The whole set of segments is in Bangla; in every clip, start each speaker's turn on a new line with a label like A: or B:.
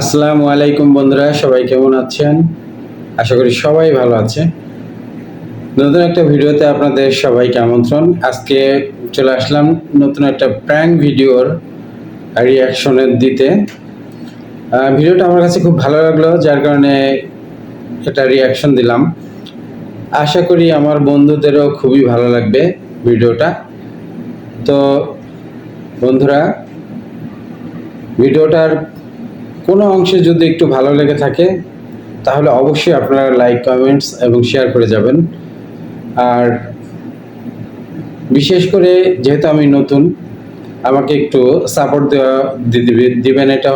A: আসসালামু আলাইকুম বন্ধুরা, সবাই কেমন আছেন? আশা করি সবাই ভালো আছে। নতুন একটা ভিডিওতে আপনাদের সবাইকে আমন্ত্রণ। আজকে চলে আসলাম নতুন একটা প্র্যাঙ্ক ভিডিওর রিয়াকশনের দিতে ভিডিওটা আমার কাছে খুব ভালো লাগল, যার কারণে এটা রিয়াকশন দিলাম। আশা করি আমার বন্ধুদেরও খুবই ভালো লাগবে ভিডিওটা। তো বন্ধুরা, ভিডিওটার কোনো অংশে যদি একটু ভালো লেগে থাকে, তাহলে অবশ্যই আপনারা লাইক কমেন্টস এবং শেয়ার করে যাবেন। আর বিশেষ করে যেহেতু আমি নতুন, আমাকে একটু সাপোর্ট দেওয়া দিবেন এটা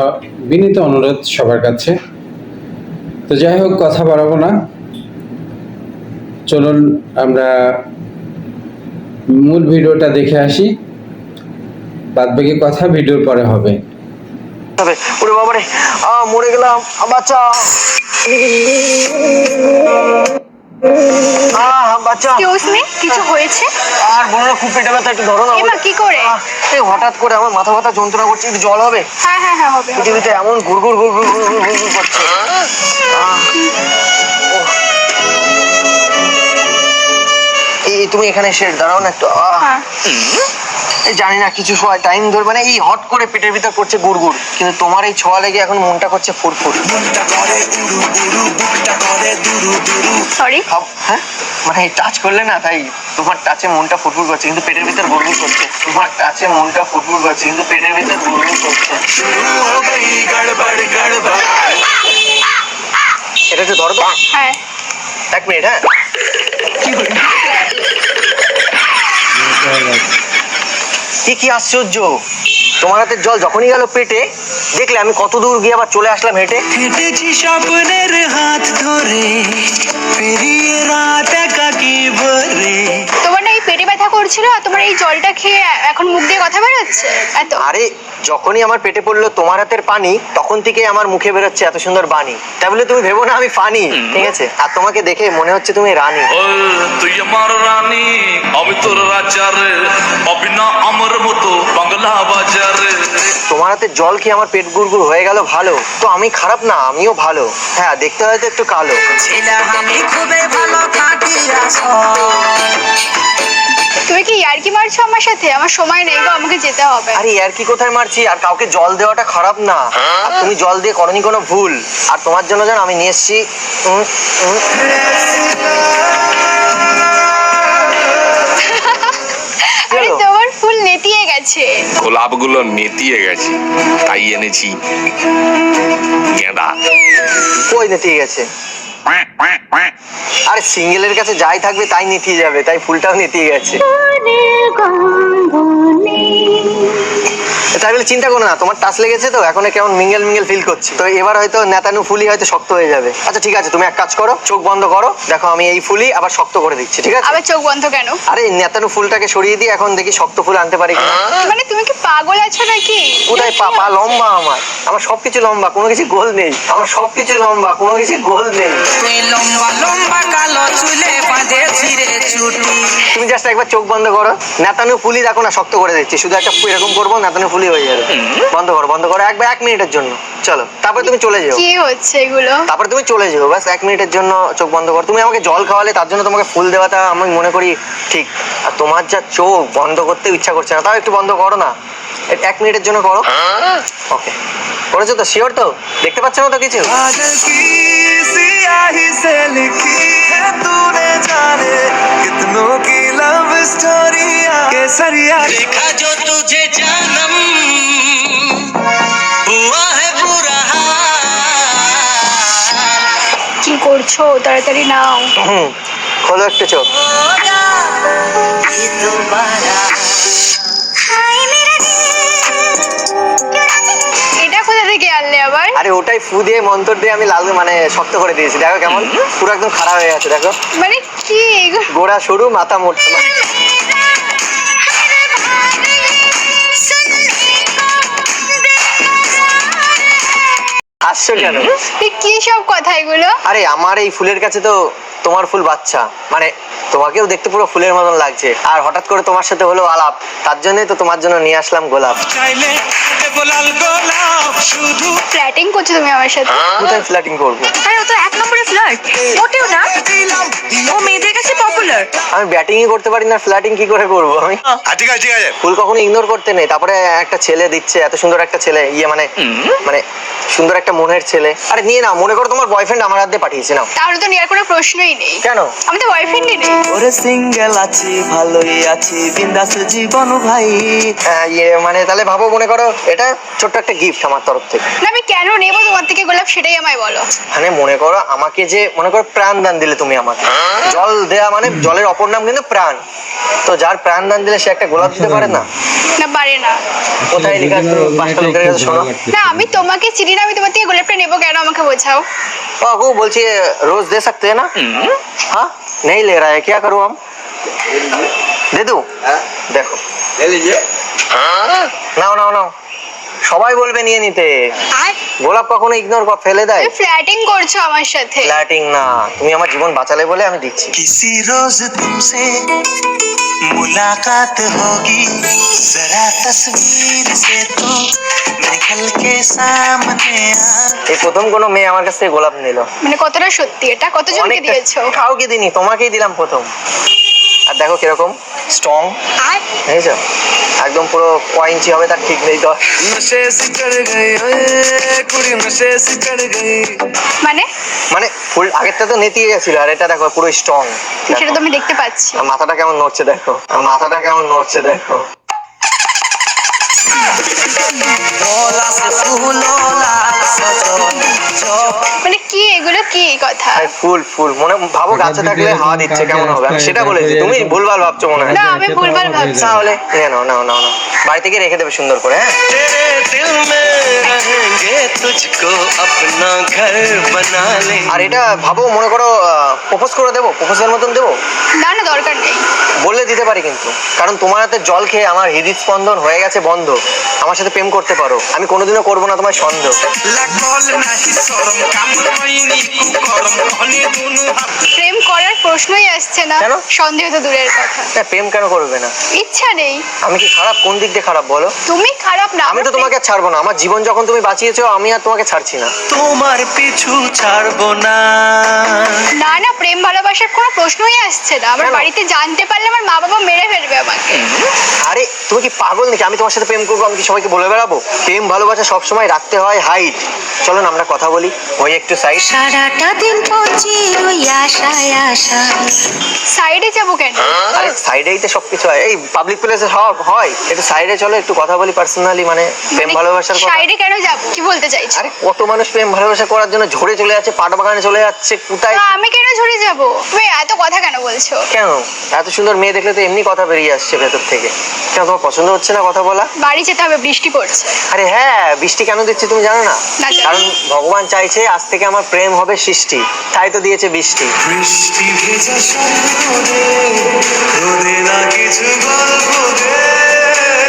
A: বিনীত অনুরোধ সবার কাছে। তো যাই হোক, কথা বাড়াবো না। চলুন আমরা মূল ভিডিওটা দেখে আসি। বাদ বাকি কথা ভিডিওর পরে হবে।
B: হবে। ওরে বাবারে আ মরে গেলাম বাচ্চা। আহ বাচ্চা।
C: এক্সকিউজ মি কিছু হয়েছে?
B: আর বলো না খুব পেটে ব্যথা একটু ধরো না
C: এমা কি করে?
B: এই হঠাৎ করে আমার মাথা ব্যথা যন্ত্রণা করছে একটু জল হবে?
C: হ্যাঁ হ্যাঁ হ্যাঁ হবে।
B: পৃথিবীতে এমন করছে। এই তুমি এখানে এসে দাঁড়াও না একটু আহ। জানি না কিছু সময় টাইম ধরে মানে এই হট করে পেটের ভিতর করছে গুড়গুড় কিন্তু তোমার এই ছোঁয়া লেগে এখন মনটা করছে ফুরফুর।
C: সরি
B: হ্যাঁ? মানে এই টাচ করলে না তাই তোমার টাচে মনটা ফুটফুর করছে কিন্তু পেটের ভিতর গুড়গুড় করছে। তোমার টাচে মনটা ফুটফুর করছে কিন্তু পেটের ভিতর গুড়গুড় করছে। এটা একটু ধরো তো।
C: হ্যাঁ।
B: এক মিনিট হ্যাঁ। কি কি আশ্চর্য? তোমার হাতের জল যখনই গেল পেটে দেখলে আমি কত দূর গিয়ে আবার চলে আসলাম হেঁটে।
D: হেঁটেছি স্বপ্নের হাত ধরে পেরিয়ে রাত একাকি ভরে।
C: তোমার এই করছিল আর তোমার এই জলটা খেয়ে এখন মুখ দিয়ে কথা বেরোচ্ছে? এত।
B: আরে যখনই আমার পেটে পড়ল তোমার হাতের পানি তখন থেকে আমার মুখে বেরোচ্ছে এত সুন্দর বাণী। তাই বলে তুমি ভেবো না আমি ফানি ঠিক আছে? আর তোমাকে দেখে মনে হচ্ছে তুমি রানী।
E: ও তুই আমার রানী আমি তোর রাজারে অবিনা আমার মতো বাংলা বাজারে
B: তোমার হাতে জল খেয়ে আমার পেট গুড়গুড় হয়ে গেল ভালো তো আমি খারাপ না আমিও ভালো। হ্যাঁ দেখতে হয়তো একটু কালো।
D: ছিলাম আমি খুবই ভালো খাটিয়া
C: তুমি কি ইয়ার্কি মারছো আমার সাথে? আমার সময় নেই গো আমাকে যেতে হবে।
B: আরে আর কি কোথায় মারছি? আর কাউকে জল দেওয়াটা খারাপ না। আর তুমি জল দিয়ে করনি কোনো ভুল। আর তোমার জন্য জানো আমি নিয়ে এসছি
C: আরে তোমার ফুল নেতিয়ে গেছে।
F: গোলাপগুলো নেতিয়ে গেছে। তাই এনেছি। গেঁদা।
B: কই নেতিয়ে গেছে? আরে সিঙ্গেলের কাছে যাই থাকবে তাই নিতে যাবে তাই ফুলটাও নিতে গেছে। তাই বলে চিন্তা করো না তোমার টাচ লেগেছে তো এখন কেমন মিঙ্গেল মিঙ্গেল ফিল করছি। তো এবার হয়তো নেতানু ফুলি হয়তো শক্ত হয়ে যাবে। আচ্ছা ঠিক আছে তুমি এক কাজ করো চোখ বন্ধ করো দেখো আমি এই ফুলি আবার শক্ত করে দিচ্ছি ঠিক আছে?
C: আবার চোখ বন্ধ কেন?
B: আরে নেতানু ফুলটাকে সরিয়ে দিয়ে এখন দেখি শক্ত ফুল আনতে পারি
C: মানে তুমি কি পাগল আছো নাকি?
B: কোথায় পা পা লম্বা আমার? আমার সবকিছু লম্বা কোনো কিছু গোল নেই। আমার সবকিছু লম্বা কোনো কিছু গোল নেই।
D: তুই লম্বা লম্বা কালো চুলে বাঁধে ছিঁড়ে ছুটি
B: তুমি জাস্ট একবার চোখ বন্ধ করো। নেতানু ফুলি দেখো না শক্ত করে দিচ্ছি। শুধু একটা এরকম করব নেতানু ফুলি হয়ে যাবে। বন্ধ করো বন্ধ করো একবার এক মিনিটের জন্য। চলো তারপরে তুমি চলে যাও।
C: কি হচ্ছে এগুলো?
B: তারপরে তুমি চলে যাও ব্যাস এক মিনিটের জন্য চোখ বন্ধ করো। তুমি আমাকে জল খাওয়ালে তার জন্য তোমাকে ফুল দেওয়াটা আমি মনে করি ঠিক। আর তোমার যা চোখ বন্ধ করতে ইচ্ছা করছে না তাও একটু বন্ধ করো না। এক মিনিটের জন্য করো। ওকে করেছ তো? শিওর তো? দেখতে পাচ্ছ না তো কিছু?
D: पागल की सियाही से लिखी है तूने जाने कितनों की लव स्टोरी केसरिया देखा जो तुझे जानम हुआ है बुरा
C: কি করছো তাড়াতাড়ি নাও
B: হুম খোলো একটু চোখ
C: কোথা আবার।
B: আরে ওটাই ফু দিয়ে মন্তর দিয়ে আমি লাল মানে শক্ত করে দিয়েছি। দেখো কেমন? পুরো একদম খারাপ হয়ে গেছে দেখো।
C: মানে কি?
B: গোড়া সরু মাথা মোটা। হাসছো কেন?
C: এ কি সব কথা এগুলো?
B: আরে আমার এই ফুলের কাছে তো তোমার ফুল বাচ্চা। মানে তোমাকেও দেখতে পুরো ফুলের মতন লাগছে। আর হঠাৎ করে তোমার সাথে হলো আলাপ তার জন্যই তো তোমার জন্য নিয়ে আসলাম গোলাপ।
D: চাইলে দেবো লাল গোলাপ শুধু
C: ফ্ল্যাটিং করছ তুমি আমার সাথে?
B: কোথায় ফ্ল্যাটিং করব?
G: আরে ও তো এক নম্বরে ফ্লার্ট মোটেও না। ও মেয়েদের কাছে পপুলার
B: আমি ব্যাটিংই করতে পারি না ফ্ল্যাটিং কি করে করব আমি?
F: ঠিক আছে ঠিক আছে।
B: ফুল কখনো ইগনোর করতে নেই। তারপরে একটা ছেলে দিচ্ছে এত সুন্দর একটা ছেলে ইয়ে মানে মানে সুন্দর একটা মনের ছেলে। আরে নিয়ে নাও মনে করো তোমার বয়ফ্রেন্ড আমার হাতে পাঠিয়েছে নাও।
C: তাহলে তো নেওয়ার কোনো প্রশ্নই নেই।
B: কেন?
C: আমি তো বয়ফ্রেন্ডই নেই।
D: ওরে সিঙ্গেল আছি ভালোই আছি বিন্দাস জীবন ভাই।
B: হ্যাঁ, ইয়ে মানে তাহলে ভাবো মনে করো এটা ছোট্ট একটা গিফট আমার তরফ থেকে।
C: না আমি কেন নেব তোমার থেকে গোলাপ সেটাই আমায় বলো।
B: মানে মনে করো আমাকে যে মনে করো প্রাণ দান দিলে তুমি আমাকে। জল দেয়া মানে জলের অপর নাম কিন্তু প্রাণ। তো যার প্রাণ দান দিলে সে একটা গোলাপ দিতে পারে না?
C: না পারে না।
B: কোথায় লেখা আছে? পাঁচটা লোকের কাছে শোনো।
C: না আমি তোমাকে চিনি না আমি তোমার থেকে গোলাপটা নেব কেন? আমাকে বোঝাও।
B: बाबू बोलती है रोज दे सकते हैं ना हाँ नहीं ले रहा है क्या करूँ हम दे दूँ দেখো নাও নাও নাও সবাই বলবে নিয়ে নিতে
C: আর
B: গোলাপ কখনো ইগনোর ফেলে দেয়
C: তুমি ফ্ল্যাটিং করছো আমার সাথে
B: ফ্ল্যাটিং না তুমি আমার জীবন বাঁচালে বলে আমি দিচ্ছি
D: किसी रोज तुमसे मुलाकात होगी जरा तस्वीर से तो निकल के सामने आ
B: এই প্রথম কোনো মেয়ে আমার কাছ থেকে গোলাপ নিল
C: মানে কতটা সত্যি এটা কতজনকে
B: অনেকটা-
C: দিয়েছো
B: কাউকে দিনি তোমাকেই দিলাম প্রথম আর দেখো কিরকম স্ট্রং
C: আর
B: বুঝেছো একদম পুরো কয়েঞ্চি হবে তার ঠিক নেই তো।
C: মানে?
B: মানে ফুল আগেরটা তো নেতিয়ে গেছিল আর এটা দেখো পুরো স্ট্রং
C: সেটা তো আমি দেখতে পাচ্ছি।
B: মাথাটা কেমন নড়ছে দেখো। মাথাটা কেমন নড়ছে দেখো।
C: মানে কি এগুলো? কি কথা?
B: ফুল ফুল। মনে ভাবো গাছে থাকলে হাওয়া দিচ্ছে কেমন হবে? সেটা বলেছি। তুমি ভুলভাল ভাবছ মনে হয়।
C: না আমি ভুলভাল ভাবছি।
B: তাহলে নাও নাও নাও নাও। বাড়ি থেকে রেখে দেবে সুন্দর করে হ্যাঁ? আর এটা ভাবো মনে করো প্রপোজ করে দেবো প্রপোজের মতন দেবো?
C: না না দরকার নেই।
B: বলে দিতে পারি কিন্তু। কারণ তোমার হাতে জল খেয়ে আমার হৃদস্পন্দন হয়ে গেছে বন্ধ। আমার সাথে প্রেম করতে পারো। আমি কোনোদিনও করব না তোমার সন্দেহ।
C: প্রেম করার প্রশ্নই আসছে না। সন্দেহ তো দূরের কথা।
B: প্রেম কেন করবে না?
C: ইচ্ছা নেই।
B: আমি কি খারাপ? কোন দিক দিয়ে খারাপ বলো?
C: তুমি খারাপ না
B: আমি তো তোমাকে ছাড়বো না। আমার জীবন যখন তুমি বাঁচিয়েছো আমি আর তোমাকে ছাড়ছি না।
D: তোমার পিছু ছাড়বো না।
C: না না প্রেম ভালোবাসার কোনো প্রশ্নই আসছে না। আমার বাড়িতে জানতে পারলে আমার মা বাবা মেরে ফেলবে আমাকে।
B: আরে তুমি কি পাগল নাকি? আমি তোমার সাথে প্রেম করব আমি কি সবাইকে বলে বেড়াবো? প্রেম ভালোবাসা সবসময় রাখতে হয় হাইট। চলো না আমরা কথা বলি। ওই একটু সাইড
G: সারাটা দিন পচি ওই আশায় আশায়।
C: সাইডে যাব কেন?
B: আরে সাইডেই তো সবকিছু হয়। এই পাবলিক প্লেসে সব হয়। একটু সাইডে চলো একটু কথা বলি পার্সোনালি মানে প্রেম ভালোবাসার কথা।
C: সাইডে কেন যাব? কি বলতে চাইছো?
B: আরে কত মানুষ প্রেম ভালোবাসা করার জন্য ঝরে চলে যাচ্ছে পাট বাগানে চলে যাচ্ছে কোথায়?
C: আমি কেন ঝরে যাব? তুমি এত কথা কেন বলছো?
B: কেন? এত সুন্দর মেয়ে দেখলে তো এমনি কথা বেরিয়ে আসছে ভেতর থেকে। কেন তোমার পছন্দ হচ্ছে না কথা বলা?
C: বাড়ি যেতে হবে বৃষ্টি পড়ছে।
B: আরে হ্যাঁ বৃষ্টি কেন দিচ্ছে তুমি জানো না? কারণ ভগবান চাইছে আজ থেকে আমার প্রেম হবে সৃষ্টি তাই তো দিয়েছে বৃষ্টি।
D: বৃষ্টি ভেজা রোদে না কিছু গল্প দে।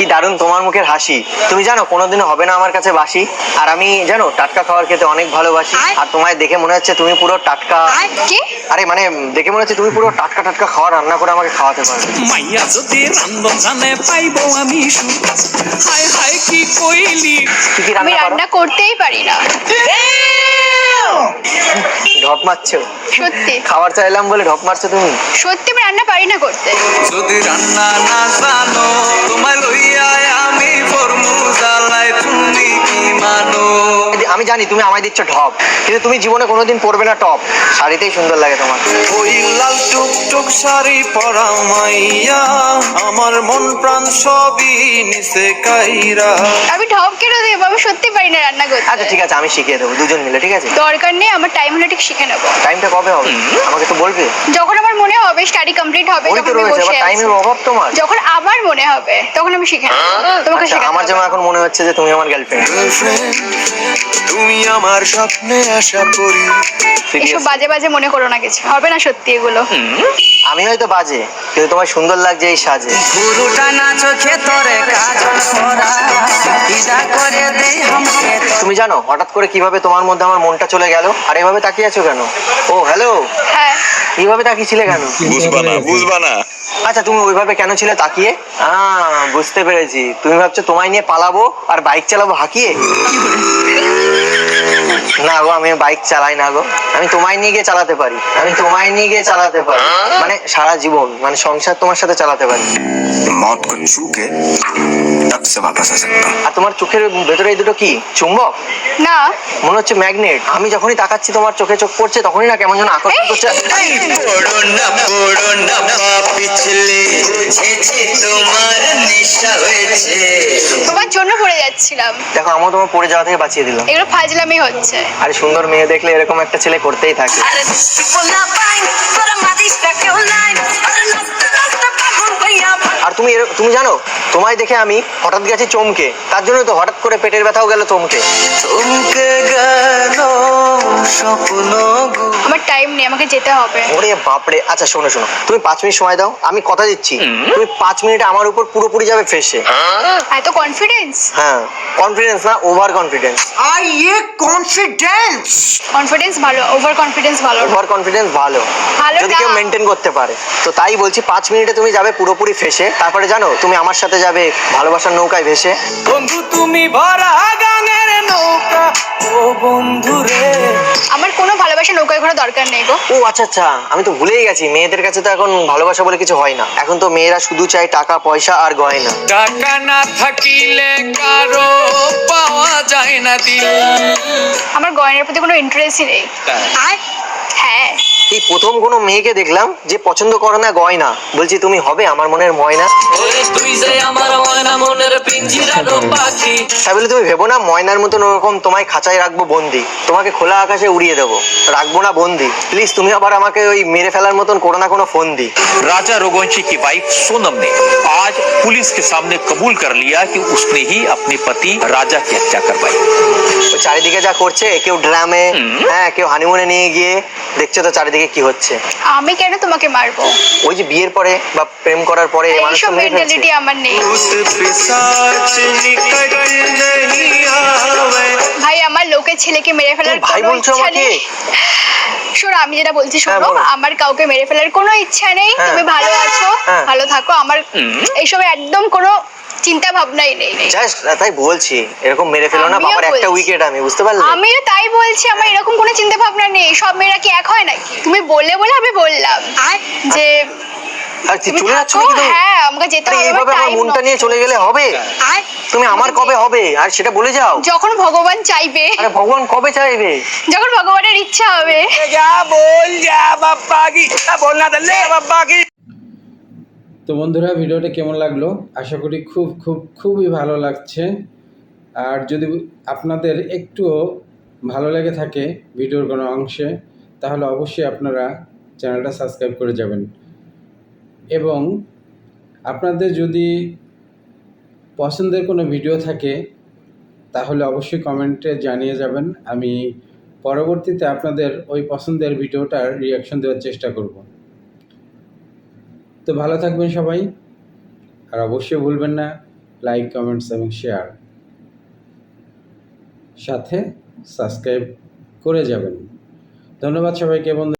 B: কি দারুণ তোমার মুখের হাসি। তুমি জানো কোনোদিনও হবে না আমার কাছে বাসি। আর আমি জানো টাটকা খাবার খেতে অনেক ভালোবাসি।
C: আর?
B: তোমায় দেখে মনে হচ্ছে তুমি পুরো টাটকা।
C: কি?
B: আরে মানে দেখে মনে হচ্ছে তুমি পুরো টাটকা টাটকা খাবার রান্না করে আমাকে খাওয়াতে পারবে
H: মাইয়া যদি রান্ধন জানে পাইব আমি সুখ। হাই হাই কি কইলি?
C: আমি
B: রান্না
C: করতেই পারি না।
B: ঢপ মারছো?
C: সত্যি।
B: খাবার চাইলাম বলে ঢপ মারছো তুমি?
C: সত্যি আমি রান্না পারি না করতে।
H: যদি রান্না না জানো তোমার লইয়া আমি ফরমু
B: আমি জানি তুমি আমায় দিচ্ছ ঢপ কিন্তু তুমি জীবনে কোনোদিন পরবে না টপ। শাড়িতেই সুন্দর লাগে তোমার
D: ওই লাল টুকটুক শাড়ি পরা মাইয়া আমার মন প্রাণ সবই নিচে কাইরা।
C: আমি ঢপ কেন দেবো? আমি সত্যি পারি না রান্না করতে
B: আচ্ছা ঠিক আছে আমি শিখিয়ে দেবো দুজন মিলে ঠিক আছে?
C: দরকার নেই আমার টাইম হলে ঠিক শিখে নেব।
B: টাইমটা কবে হবে? আমাকে তো বলবে?
C: যখন আমার মনে হবে স্টাডি কমপ্লিট হবে
B: ওই তো
C: যখন আমি
B: রয়েছে
C: বসে আছি।
B: টাইমের অভাব তোমার।
C: যখন আমার মনে হবে তখন আমি শিখে নেব। তোমাকে
B: আচ্ছা আমার যেমন এখন মনে হচ্ছে যে তুমি আমার গার্লফ্রেন্ড
D: গার্লফ্রেন্ড তুমি আমার স্বপ্নে আশা করি।
C: এসব বাজে বাজে মনে করো না কিছু। হবে না সত্যি এগুলো?
B: আমি হয়তো বাজে কিন্তু তোমার সুন্দর লাগছে এই সাজে।
H: গুরুটা না চোখে তোরে করে দে হামকে
B: তুমি জানো হঠাৎ করে কীভাবে তোমার মধ্যে আমার মনটা চলে গেল আর এভাবে তাকিয়ে আছো কেন? ও হ্যালো?
C: হ্যাঁ।
B: এইভাবে তাকিয়েছিলে কেন?
F: বুঝবা না বুঝবা না।
B: আচ্ছা তুমি ওইভাবে কেন ছিলে তাকিয়ে? আহ বুঝতে পেরেছি। তুমি ভাবছ তোমায় নিয়ে পালাবো আর বাইক চালাবো হাঁকিয়ে? না গো আমি বাইক চালাই না গো আমি তোমায় নিয়ে গিয়ে চালাতে পারি আমি তোমায় নিয়ে গিয়ে চালাতে পারি মানে সারা জীবন মানে সংসার তোমার সাথে চালাতে পারি
I: मौत को छू के तब से वापस आ सकता हूँ
B: আর তোমার চোখের ভেতরে এই দুটো কি চুম্বক
C: না
B: মনে হচ্ছে ম্যাগনেট আমি যখনই তাকাচ্ছি তোমার চোখে চোখ পড়ছে তখনই না কেমন যেন আকর্ষণ করছে
H: পড়ো না পড়ো না পা পিছলে বুঝেছি তোমার নেশা হয়েছে
C: তোমার জন্য পড়ে যাচ্ছিলাম
B: দেখো আমার তোমার পড়ে যাওয়া থেকে বাঁচিয়ে দিলাম
C: এগুলো ফাজলামি হচ্ছে
B: আরে সুন্দর মেয়ে দেখলে এরকম একটা ছেলে করতেই থাকে। আর তুমি তুমি জানো তোমায় দেখে আমি হঠাৎ গেছি চমকে। তার জন্য তো হঠাৎ করে পেটের ব্যথাও গেল চমকে।
H: চমকে গেল স্বপ্ন
C: আমার টাইম নেই আমাকে যেতে হবে।
B: ওরে বাপরে আচ্ছা শোনো শোনো। তুমি পাঁচ মিনিট সময় দাও আমি কথা দিচ্ছি। তুমি পাঁচ মিনিটে আমার উপর পুরোপুরি যাবে ফেসে
C: এত কনফিডেন্স
B: হ্যাঁ কনফিডেন্স না ওভার কনফিডেন্স
H: আর ইয়ে কনফিডেন্স
C: কনফিডেন্স ভালো ওভার কনফিডেন্স ভালো।
B: ওভার কনফিডেন্স ভালো।
C: ভালো
B: যদি কেউ মেনটেন করতে পারে। তো তাই বলছি পাঁচ মিনিটে তুমি যাবে পুরোপুরি ফেসে তারপরে জানো তুমি আমার সাথে যাবে ভালোবাসার নৌকায় ভেসে।
H: বন্ধু তুমি ভরা গানের নৌকা। ও বন্ধু রে।
C: আমার কোনো ভালোবাসা নৌকায় ঘোরা দরকার নেই গো।
B: ও আচ্ছা আচ্ছা। আমি তো ভুলেই গেছি। মেয়েদের কাছে তো এখন ভালোবাসা বলে কিছু হয় না। এখন তো মেয়েরা শুধু চায় টাকা পয়সা আর গয়না।
E: টাকা না থাকিলে কারও পাওয়া যায় না দিল
C: আমার গয়নার প্রতি কোনো ইন্টারেস্টই নেই। আর হ্যাঁ।
B: এই প্রথম কোনো মেয়েকে দেখলাম যে পছন্দ করে না গয়না। বলছি তুমি হবে আমার মনের ময়না।
H: তুই যে আমার ময়না মনের পিঞ্জিরানো পাখি
B: তাই বলে তুমি ভেবো না ময়নার মতন ওরকম তোমায় খাঁচায় রাখবো বন্দি তোমাকে খোলা আকাশে উড়িয়ে দেবো রাখবো না বন্দি প্লিজ তুমি আবার আমাকে ওই মেরে ফেলার মতন করো না কোনো ফোন দি
J: राजा रघुवंशी की वाइफ सोनम ने आज पुलिस के सामने कबूल कर लिया कि उसने ही अपने पति राजा की हत्या करवाई
B: ওই চারিদিকে যা করছে কেউ ড্রামে হ্যাঁ কেউ হানিমুনে নিয়ে গিয়ে দেখছ তো চারিদিকে কি হচ্ছে।
C: আমি কেন তোমাকে মারবো?
B: ওই যে বিয়ের পরে বা প্রেম করার পরে
C: আমার নেই। ভাই আমার লোকের ছেলেকে মেরে ফেলার
B: ভাই বলছো আমাকে?
C: শোনো আমি যেটা বলছি
B: হ্যাঁ,
C: শোনো আমার কাউকে মেরে ফেলার কোনো ইচ্ছা নেই।
B: হ্যাঁ।
C: তুমি ভালো আছো
B: হ্যাঁ।
C: ভালো থাকো। আমার এইসবে একদম কোনো চিন্তা ভাবনাই নেই
B: জাস্ট তাই বলছি এরকম মেরে ফেলো না বাবার একটা উইকেট আমি বুঝতে পারলে?
C: আমিও তাই বলছি আমার এরকম কোনো চিন্তা ভাবনা নেই সব মেয়েরা কি এক হয় নাকি? তুমি বললে বলে আমি বললাম। যে
B: আর চলে যাচ্ছ নাকি
C: হ্যাঁ আমাকে যেতে হবে
B: এইভাবে আমার মনটা নিয়ে চলে গেলে হবে? তুমি আমার কবে হবে? আর সেটা বলে যাও।
C: যখন ভগবান চাইবে।
B: আরে ভগবান কবে চাইবে?
C: যখন ভগবানের ইচ্ছা হবে।
H: যা বল যা বাপ্পা কি বল না দলে বাপ্পা কি।
A: তো বন্ধুরা, ভিডিওটা কেমন লাগল? আশা করি খুব খুব, খুবই ভালো লাগছে। আর যদি আপনাদের একটুও ভালো লেগে থাকে ভিডিওর কোনো অংশে, তাহলে অবশ্যই আপনারা চ্যানেলটা সাবস্ক্রাইব করে যাবেন। এবং আপনাদের যদি পছন্দের কোনো ভিডিও থাকে, তাহলে অবশ্যই কমেন্টে জানিয়ে যাবেন। আমি পরবর্তীতে আপনাদের ওই পছন্দের ভিডিওটার রিয়াকশন দেওয়ার চেষ্টা করব। তো ভালো থাকবেন সবাই। আর অবশ্যই ভুলবেন না লাইক কমেন্টস এবং শেয়ার সাথে সাবস্ক্রাইব করে যাবেন। ধন্যবাদ সবাইকে বন্ধু।